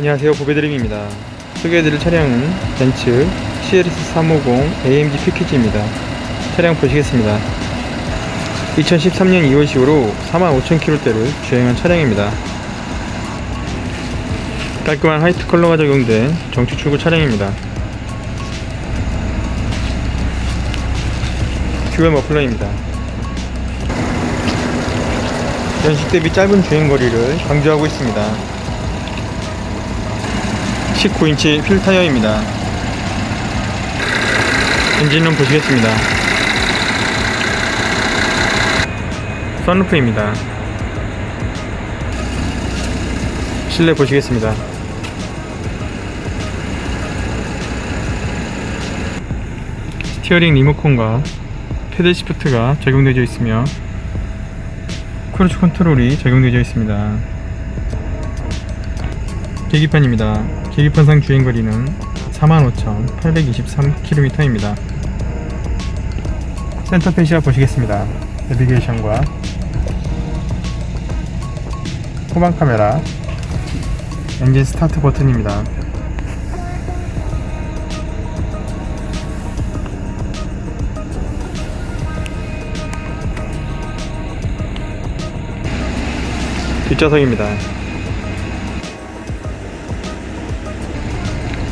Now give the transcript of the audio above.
안녕하세요. 보배드림입니다. 소개해드릴 차량은 벤츠 CLS 350 AMG 패키지입니다. 차량 보시겠습니다. 2013년 2월식으로 45,000km대를 주행한 차량입니다. 깔끔한 화이트 컬러가 적용된 정축 출구 차량입니다. 듀얼 머플러입니다. 연식 대비 짧은 주행거리를 강조하고 있습니다 19인치 휠 타이어입니다. 엔진룸 보시겠습니다. 썬루프입니다. 실내 보시겠습니다. 스티어링 리모컨과 패들 시프트가 적용되어 있으며 크루즈 컨트롤이 적용되어 있습니다. 계기판입니다. 계기판상 주행거리는 45,823km입니다. 센터 페시아 보시겠습니다. 내비게이션과 후방 카메라, 엔진 스타트 버튼입니다. 뒷좌석입니다.